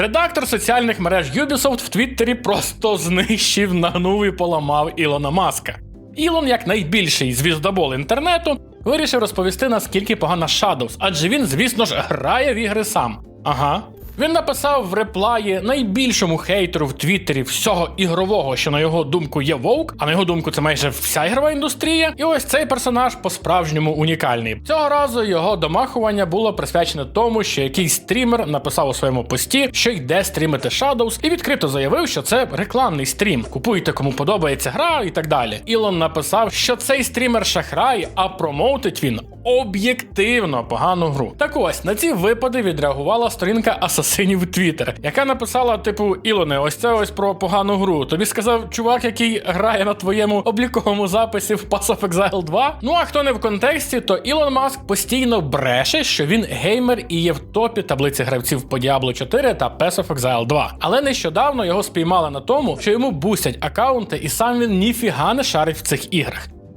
Редактор соціальних мереж Ubisoft в Твіттері просто знищив, нагнув і поламав Ілона Маска. Ілон, як найбільший звіздобол інтернету, вирішив розповісти, наскільки погана Shadows, адже він, звісно ж, грає в ігри сам. Ага. Він написав в реплаї найбільшому хейтеру в Твіттері всього ігрового, що на його думку є вовк, а на його думку, це майже вся ігрова індустрія. І ось цей персонаж по-справжньому унікальний. Цього разу його домахування було присвячене тому, що якийсь стрімер написав у своєму пості, що йде стрімити Shadows, і відкрито заявив, що це рекламний стрім. Купуйте, кому подобається гра і так далі. Ілон написав, що цей стрімер шахрай, а промоутить він об'єктивно погану гру. Так ось на ці випади відреагувала сторінка асасинів Twitter, яка написала: типу, Ілоне, ось це ось про погану гру. Тобі сказав чувак, який грає на твоєму обліковому записі в Pass of Exile 2. Ну а хто не в контексті, то Ілон Маск постійно бреше, що він геймер і є в топі таблиці гравців по Diablo 4 та Pass of Exile 2. Але нещодавно його спіймали на тому, що йому бустять акаунти, і сам він ніфіга не шарить в цих іграх.